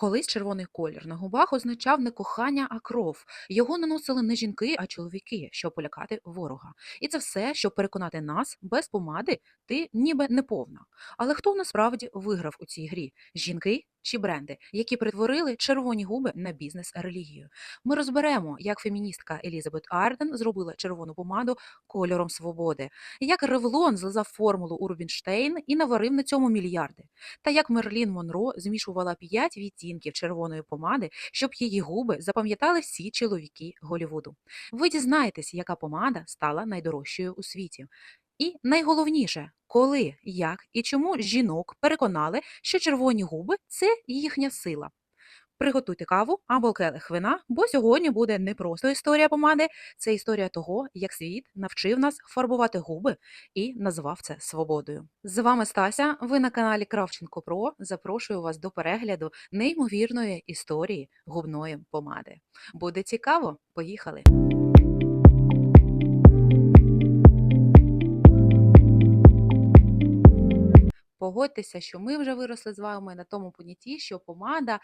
Колись червоний колір на губах означав не кохання, а кров. Його наносили не жінки, а чоловіки, щоб полякати ворога. І це все, щоб переконати нас, без помади ти ніби не повна. Але хто насправді виграв у цій грі? Жінки чи бренди, які перетворили червоні губи на бізнес-релігію? Ми розберемо, як феміністка Елізабет Арден зробила червону помаду кольором свободи, як Ревлон злизав формулу у Рубінштейн і наварив на цьому мільярди та як Мерлін Монро змішувала 5 відтінків червоної помади, щоб її губи запам'ятали всі чоловіки Голівуду. Ви дізнаєтесь, яка помада стала найдорожчою у світі. І найголовніше, коли, як і чому жінок переконали, що червоні губи це їхня сила. Приготуйте каву або келих вина, бо сьогодні буде не просто історія помади, це історія того, як світ навчив нас фарбувати губи і назвав це свободою. З вами Стася. Ви на каналі Кравченко Про. Запрошую вас до перегляду неймовірної історії губної помади. Буде цікаво? Поїхали! Погодьтеся, що ми вже виросли з вами на тому понятті, що помада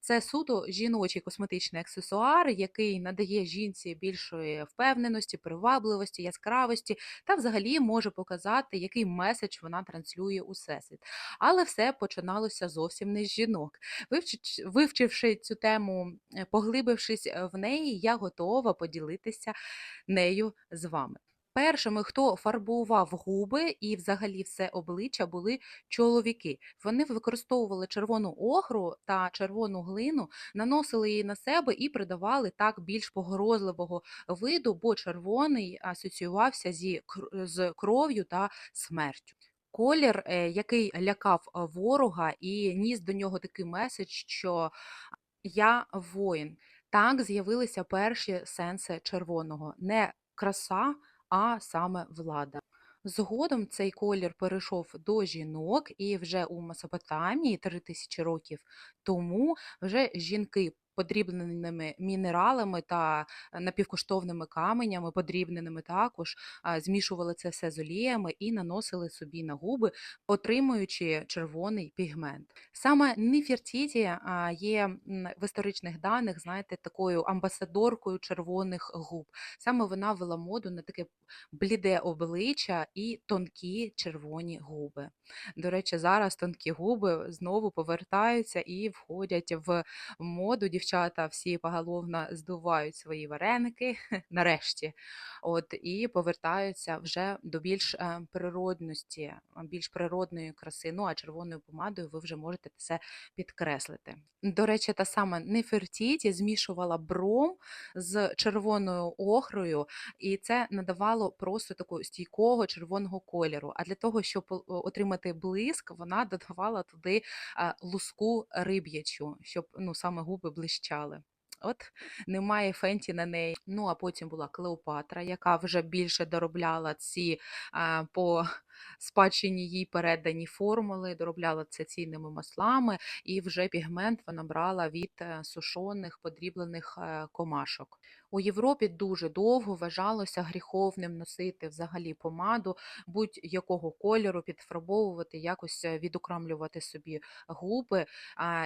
це суто жіночий косметичний аксесуар, який надає жінці більшої впевненості, привабливості, яскравості та взагалі може показати, який меседж вона транслює у всесвіт. Але все починалося зовсім не з жінок. Вивчи- Вивчивши цю тему, е, поглибившись е, в неї, я готова поділитися нею з вами. Першими, хто фарбував губи і взагалі все обличчя, були чоловіки. Вони використовували червону охру та червону глину, наносили її на себе і придавали так більш погрозливого виду, бо червоний асоціювався зі з кров'ю та смертю. Колір, е, який лякав е, ворога і ніс до нього такий меседж, що я воїн. Так з'явилися перші сенси червоного. Не краса, а саме влада. Згодом цей колір перейшов до жінок, і вже у Месопотамії 3000 років тому вже жінки подрібненими мінералами та напівкоштовними каменями, подрібненими також, змішували це все з оліями і наносили собі на губи, отримуючи червоний пігмент. Саме Нефертіті є в історичних даних, знаєте, такою амбасадоркою червоних губ. Саме вона вела моду на таке бліде обличчя і тонкі червоні губи. До речі, зараз тонкі губи знову повертаються і входять в моду. Дівчата всі поголовно здувають свої вареники нарешті. От і повертаються вже до більш е, природності, більш природної краси. Ну а червоною помадою ви вже можете це підкреслити. До речі, та сама Нефертіті змішувала бром з червоною охрою, і це надавало просто такого стійкого червоного кольору. А для того, щоб отримати блиск, вона додавала туди луску риб'ячу, щоб ну саме губи блищали. От немає фенті на неї. Ну а потім була Клеопатра, яка вже більше доробляла ці а, по спадщині їй передані формули, доробляла це цінними маслами, і вже пігмент вона брала від е, сушених подріблених е, комашок. У Європі дуже довго вважалося гріховним носити взагалі помаду будь-якого кольору, підфарбовувати, якось е, відокремлювати собі губи.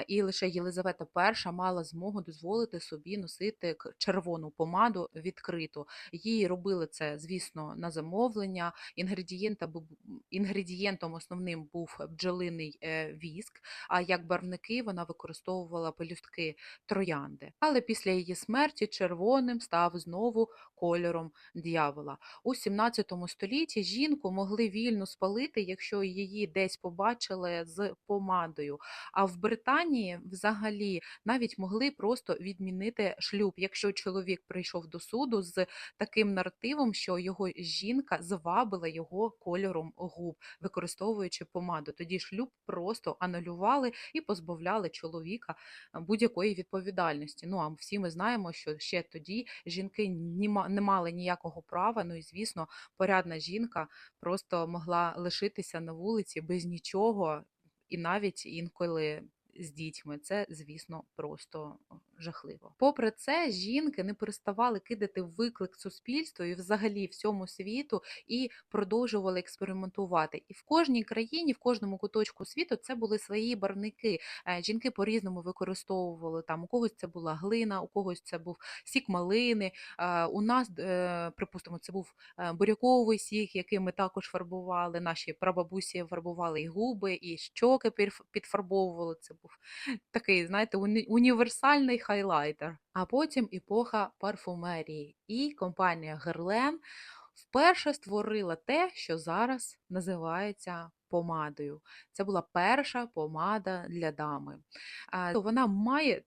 І лише Єлизавета І мала змогу дозволити собі носити червону помаду відкриту. Їй робили це, звісно, на замовлення. Інгредієнта бу- інгредієнтом основним був бджолиний е, віск. А як барвники вона використовувала пелюстки троянди. Але після її смерті червоним став знову кольором д'явола. У 17 столітті жінку могли вільно спалити, якщо її десь побачили з помадою. А в Британії взагалі навіть могли просто відмінити шлюб, якщо чоловік прийшов до суду з таким наративом, що його жінка звабила його кольором губ, використовуючи помаду. Тоді шлюб просто анулювали і позбавляли чоловіка будь-якої відповідальності. Ну а всі ми знаємо, що ще тоді жінки не мали ніякого права. Ну і звісно, порядна жінка просто могла лишитися на вулиці без нічого, і навіть інколи з дітьми. Це, звісно, просто жахливо. Попри це, жінки не переставали кидати виклик суспільству і взагалі всьому світу і продовжували експериментувати. І в кожній країні, в кожному куточку світу це були свої барвники. Е, Жінки по-різному використовували там. У когось це була глина, у когось це був сік малини. е, У нас, е, припустимо, це був буряковий сік, який ми також фарбували. Наші прабабусі фарбували і губи, і щоки підфарбовували. Це був такий, знаєте, уні- універсальний хайлайтер. А потім епоха парфумерії. І компанія Герлен вперше створила те, що зараз називається помадою. Це була перша помада для дами. Вона має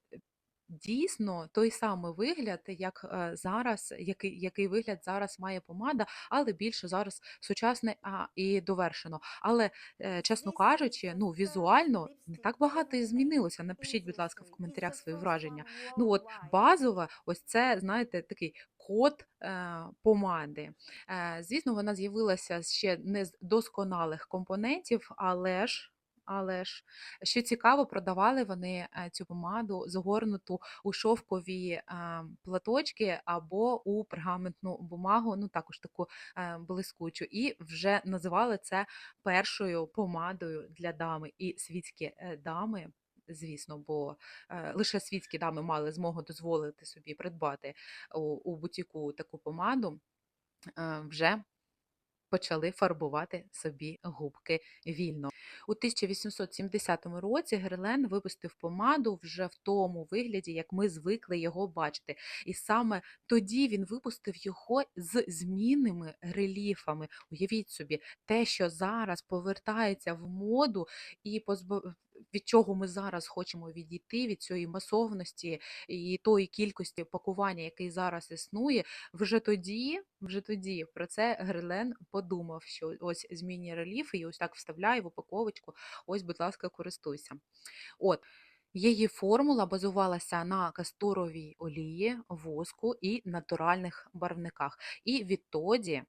дійсно той самий вигляд, як е, зараз, який, який вигляд зараз має помада, але більше зараз сучасне а, і довершено. Але, е, чесно кажучи, ну візуально не так багато і змінилося. Напишіть, будь ласка, в коментарях свої враження. Ну от базова, ось це, знаєте, такий код е, помади. Е, звісно, вона з'явилася ще не з досконалих компонентів, але ж. Але ж, що цікаво, продавали вони е, цю помаду загорнуту у шовкові платочки або у пергаментну бумагу, ну також таку е, блискучу, і вже називали це першою помадою для дами. І світські е, дами Звісно, бо лише світські дами мали змогу дозволити собі придбати у, бутіку таку помаду, вже почали фарбувати собі губки вільно. У 1870 році Герлен випустив помаду вже в тому вигляді, як ми звикли його бачити. І саме тоді він випустив його з змінними реліфами. Уявіть собі, те, що зараз повертається в моду і позбав від чого ми зараз хочемо відійти, від цієї масовності і тої кількості пакування, який зараз існує, вже тоді, вже тоді про це Герлен подумав, що ось змінює рельєфи і ось так вставляє в упаковочку. Ось, будь ласка, користуйся. От. Її формула базувалася на касторовій олії, воску і натуральних барвниках. І відтоді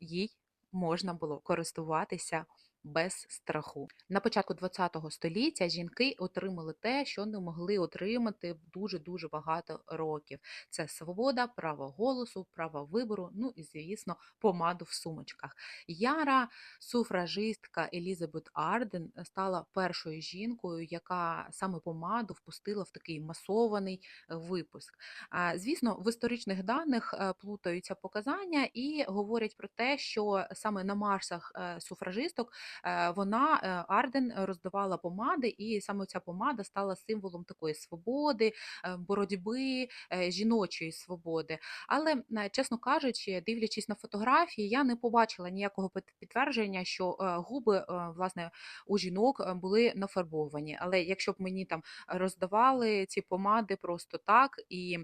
їй можна було користуватися без страху. На початку ХХ століття жінки отримали те, що не могли отримати дуже-дуже багато років. Це свобода, право голосу, право вибору, ну і, звісно, помаду в сумочках. Яра суфражистка Елізабет Арден стала першою жінкою, яка саме помаду впустила в такий масований випуск. А, Звісно, в історичних даних е, плутаються показання і говорять про те, що саме на маршах е, суфражисток е, вона е, Арден роздавала помади, і саме ця помада стала символом такої свободи, е, боротьби, е, жіночої свободи. Але, е, чесно кажучи, дивлячись на фотографії, я не побачила ніякого підтвердження, що е, губи е, власне у жінок е, були нафарбовані. Але якщо б мені там роздавали ці помади просто так і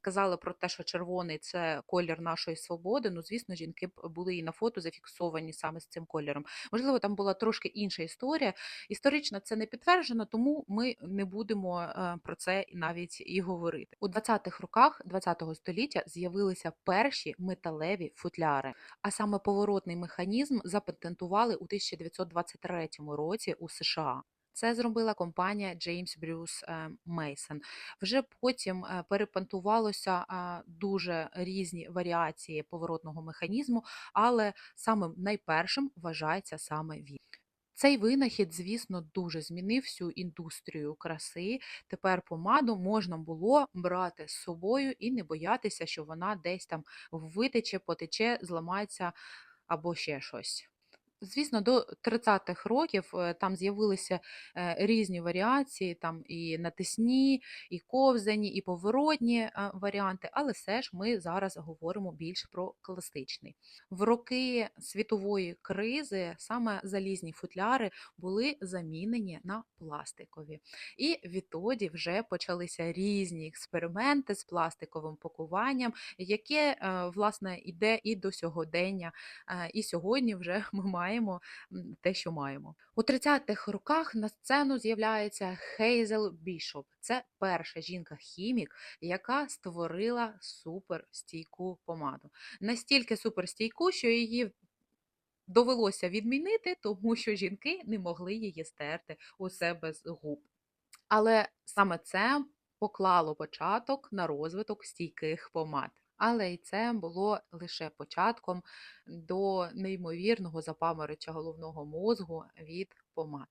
казали про те, що червоний це колір нашої свободи. Ну, звісно, жінки б були і на фото зафіксовані саме з цим кольором. Можливо, там була трошки інша історія. Історично це не підтверджено, тому ми не будемо е, про це навіть і говорити. У 20-х роках 20-го століття з'явилися перші металеві футляри, а саме поворотний механізм запатентували у 1923 році у США. Це зробила компанія Bruce е, Mason. Вже потім е, перепантувалося дуже різні варіації поворотного механізму, але самим найпершим вважається саме він. Цей винахід, звісно, дуже змінив всю індустрію краси. Тепер помаду можна було брати з собою і не боятися, що вона десь там витече, потече, зламається або ще щось. Звісно, до 30-х років е, там з'явилися е, різні варіації, там і натисні, і ковзані, і поворотні е, варіанти, але все ж ми зараз говоримо більш про класичний. В роки світової кризи саме залізні футляри були замінені на пластикові. І відтоді вже почалися різні експерименти з пластиковим пакуванням, яке власне йде і до сьогодення. І сьогодні вже ми маємо м, те, що маємо. У 30-х роках на сцену з'являється Хейзел Бішоп. Це перша жінка-хімік, яка створила суперстійку помаду. Настільки суперстійку, що її довелося відмінити, тому що жінки не могли її стерти у себе з губ. Але саме це поклало початок на розвиток стійких помад. Але й це було лише початком до неймовірного запамороча головного мозгу від помад.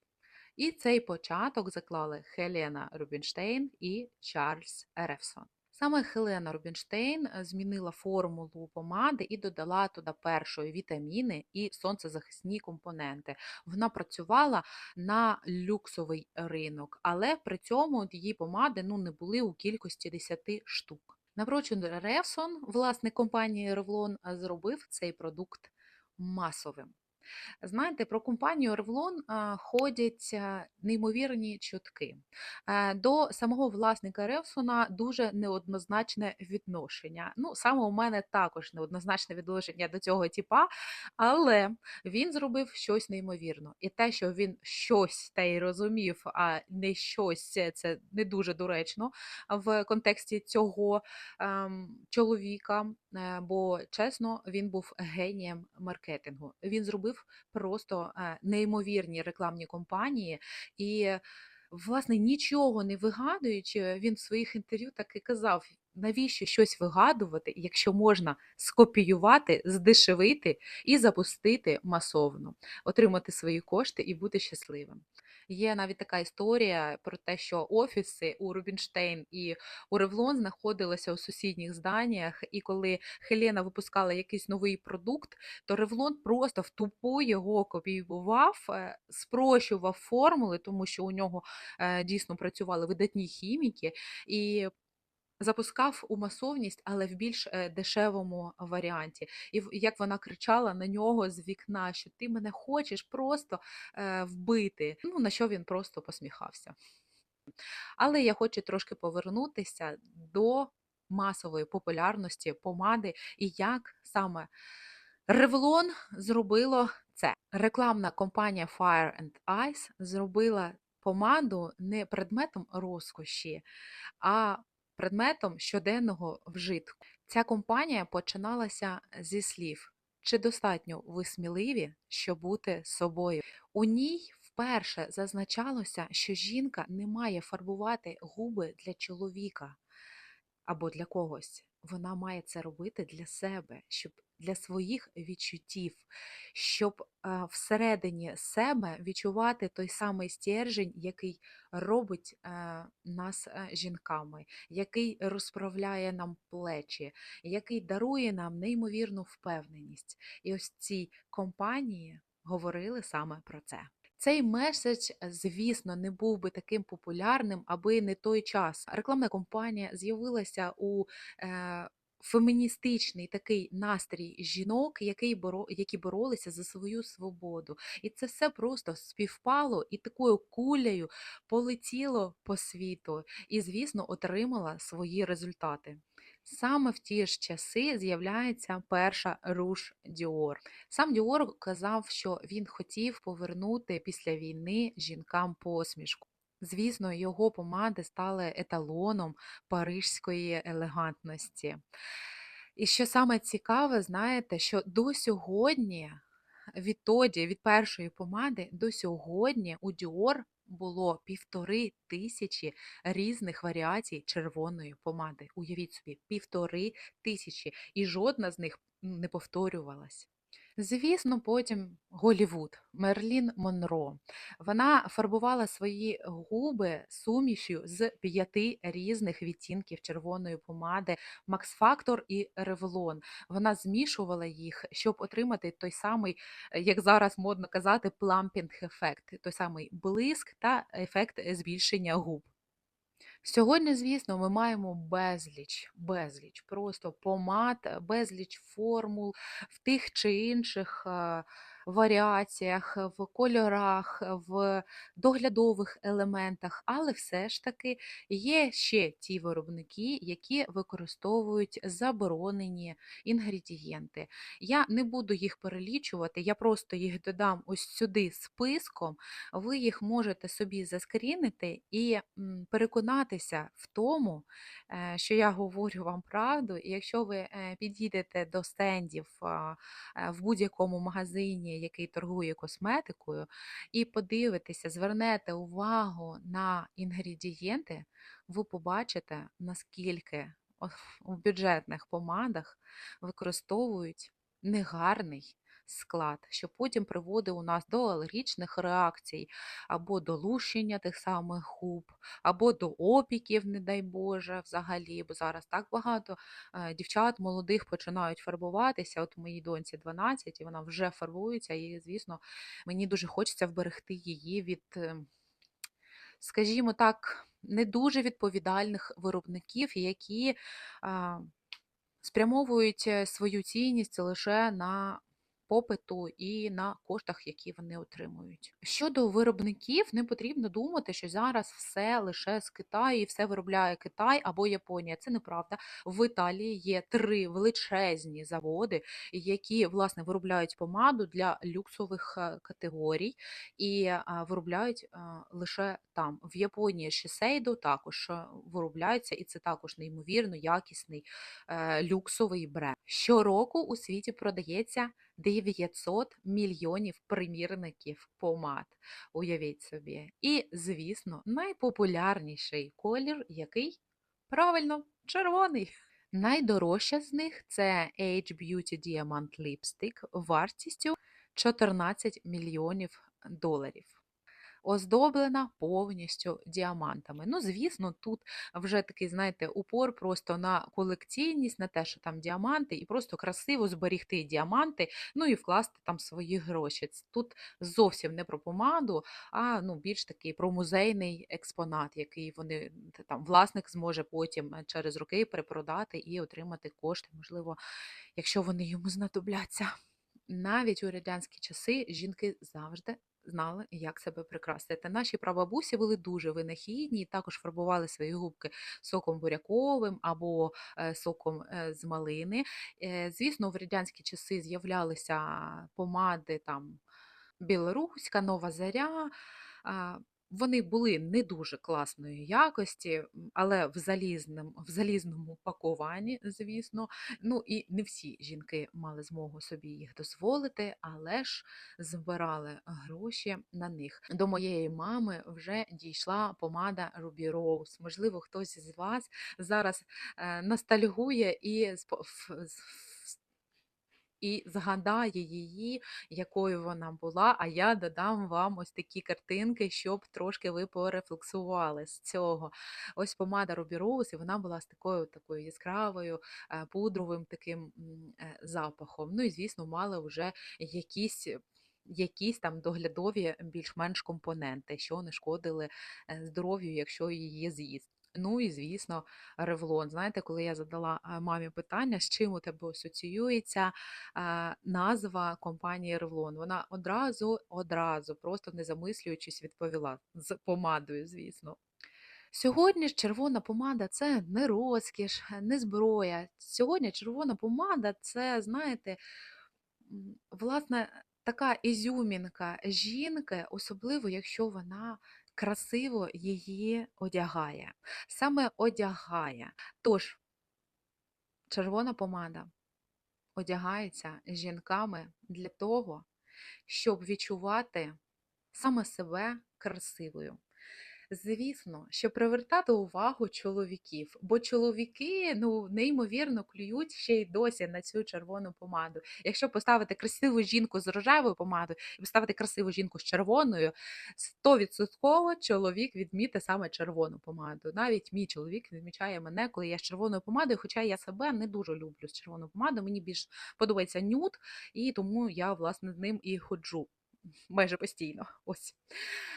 І цей початок заклали Хелена Рубінштейн і Чарльз Ревсон. Саме Хелена Рубінштейн е, змінила формулу помади і додала туди першої вітаміни і сонцезахисні компоненти. Вона працювала на люксовий ринок, але при цьому її помади ну, не були у кількості 10 штук. Напрочуд Ревсон, власник компанії Revlon, зробив цей продукт масовим. Знаєте, про компанію а, ходять неймовірні чутки. Е, До самого власника Ревсона дуже неоднозначне відношення. Ну, саме у мене також неоднозначне відношення до цього типа, але він зробив щось неймовірно. І те, що він щось та й розумів, а не щось, це- це не дуже доречно в контексті цього ем, чоловіка. Е, Бо чесно, він був генієм маркетингу. Він зробив просто е, неймовірні рекламні кампанії і. Власне, нічого не вигадуючи, він в своїх інтерв'ю так і казав: навіщо щось вигадувати, якщо можна скопіювати, здешевити і запустити масовно, отримати свої кошти і бути щасливим. Є навіть така історія про те, що офіси у Рубінштейн і у Ревлон знаходилися у сусідніх зданнях, і коли Хелена випускала якийсь новий продукт, то Ревлон просто в тупу його копіював, е, спрощував формули, тому що у нього е, дійсно працювали видатні хіміки, і запускав у масовність, але в більш е, дешевому варіанті. І як вона кричала на нього з вікна, що ти мене хочеш просто е, вбити. Ну на що він просто посміхався. Але я хочу трошки повернутися до масової популярності помади і як саме Revlon зробило це. Рекламна компанія Fire and Ice зробила помаду не предметом розкоші, а предметом щоденного вжитку. Ця компанія починалася зі слів. Чи достатньо ви сміливі, щоб бути собою? У ній вперше зазначалося, що жінка не має фарбувати губи для чоловіка або для когось. Вона має це робити для себе, щоб для своїх відчуттів, щоб е, всередині себе відчувати той самий стержень, який робить е, нас е, жінками, який розправляє нам плечі, який дарує нам неймовірну впевненість. І ось ці компанії говорили саме про це. Цей меседж, звісно, не був би таким популярним, аби не той час. Рекламна кампанія з'явилася у е, феміністичний такий настрій жінок, який боро, які боролися за свою свободу. І це все просто співпало і такою кулею полетіло по світу, і, звісно, отримала свої результати. Саме в ті ж часи з'являється перша руш Діор. Сам Діор казав, що він хотів повернути після війни жінкам посмішку. Звісно, його помади стали еталоном парижської елегантності. І що саме цікаве, знаєте, що до сьогодні, відтоді, від першої помади, до сьогодні у Діор було півтори тисячі різних варіацій червоної помади. Уявіть собі, півтори тисячі, і жодна з них не повторювалась. Звісно, потім Голівуд, Мерлін Монро. Вона фарбувала свої губи сумішю з п'яти різних відтінків червоної помади Max Factor і Revlon. Вона змішувала їх, щоб отримати той самий, як зараз модно казати, плампінг ефект, той самий блиск та ефект збільшення губ. Сьогодні, звісно, ми маємо безліч, безліч просто помад, безліч формул в тих чи інших е, варіаціях, в кольорах, в доглядових елементах, але все ж таки є ще ті виробники, які використовують заборонені інгредієнти. Я не буду їх перелічувати, я просто їх додам ось сюди списком. Ви їх можете собі заскрінити і переконатися в тому, е, що я говорю вам правду. І якщо ви е, підійдете до стендів е, в будь-якому магазині, який торгує косметикою, і подивитеся, звернете увагу на інгредієнти, ви побачите, наскільки в бюджетних помадах використовують негарний склад, що потім приводить у нас до алергічних реакцій, або до лущення тих самих губ, або до опіків, не дай Боже, взагалі. Бо зараз так багато е, дівчат молодих починають фарбуватися. От моїй доньці 12, і вона вже фарбується, і, звісно, мені дуже хочеться вберегти її від. е, скажімо так, не дуже відповідальних виробників, які спрямовують е, свою цінність лише на попиту і на коштах, які вони отримують. Щодо виробників, не потрібно думати, що зараз все лише з Китаю і все виробляє Китай або Японія. Це неправда. В Італії є три величезні заводи, які власне виробляють помаду для люксових е, категорій і виробляють лише там. В Японії Shiseido також е, виробляється, і це також неймовірно якісний е, люксовий бренд. Щороку у світі продається 900 мільйонів примірників помад. Уявіть собі. І, звісно, найпопулярніший колір який? Правильно, червоний. Найдорожча з них це Age Beauty Diamond Lipstick вартістю 14 мільйонів доларів. Оздоблена повністю діамантами. Ну, звісно, тут вже такий, знаєте, упор просто на колекційність, на те, що там діаманти, і просто красиво зберігти діаманти, ну і вкласти там свої гроші. Тут зовсім не про помаду, а ну, більш такий про музейний експонат, який вони там власник зможе потім е, через роки перепродати і отримати кошти, можливо, якщо вони йому знадобляться. Навіть у радянські часи жінки завжди знали, як себе прикрасити. Наші прабабусі були дуже винахідні, і також фарбували свої губки соком буряковим або е, соком е, з малини. Е, Звісно, в радянські часи з'являлися помади там білоруська, нова заря. Вони були не дуже класної якості, але в залізному, в залізному пакуванні, звісно. Ну і не всі жінки мали змогу собі їх дозволити, але ж збирали гроші на них. До моєї мами вже дійшла помада Ruby Rose. Можливо, хтось з вас зараз е, ностальгує і і згадає її, якою вона була, а я додам вам ось такі картинки, щоб трошки ви порефлексували з цього. Ось помада Rose, і вона була з такою такою яскравою, е, пудровим таким е, запахом. Ну і, звісно, мала вже якісь. Якісь там доглядові більш-менш компоненти, що не шкодили е, здоров'ю, якщо її з'їсти. Ну і звісно, ревлон. Знаєте, коли я задала мамі питання, з чим у тебе асоціюється назва компанії Revlon. Вона одразу, одразу, просто не замислюючись, відповіла з помадою, звісно. Сьогодні ж червона помада це не розкіш, не зброя. Сьогодні червона помада це, знаєте, власне, така ізюмінка жінки, особливо якщо вона красиво її одягає. Саме одягає. Тож, червона помада одягається жінками для того, щоб відчувати саме себе красивою. Звісно, щоб привертати увагу чоловіків, бо чоловіки ну неймовірно клюють ще й досі на цю червону помаду. Якщо поставити красиву жінку з рожевою помадою і поставити красиву жінку з червоною, 100% чоловік відмітить саме червону помаду. Навіть мій чоловік відмічає мене, коли я з червоною помадою, хоча я себе не дуже люблю з червоною помадою. Мені більш подобається нюд, і тому я власне з ним і ходжу майже постійно. Ось.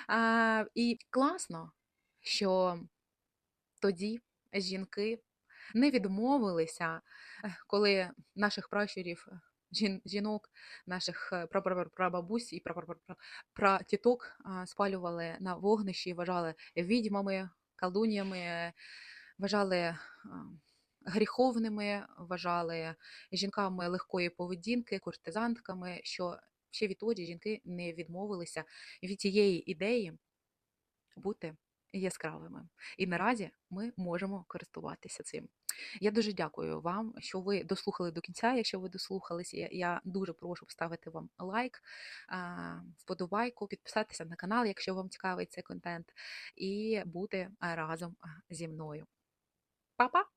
А, і класно, що тоді жінки не відмовилися, е, коли наших пращурів, е, жін, жінок, наших е, прабабусь і пра- пра- пра- пратіток спалювали на вогнищі, вважали відьмами, колдуньями, вважали гріховними, вважали жінками легкої поведінки, куртизантками, що ще відтоді жінки не відмовилися від тієї ідеї бути яскравими. І наразі ми можемо користуватися цим. Я дуже дякую вам, що ви дослухали до кінця. Якщо ви дослухалися, я дуже прошу поставити вам лайк, вподобайку, підписатися на канал, якщо вам цікавий цей контент, і бути разом зі мною. Па-па!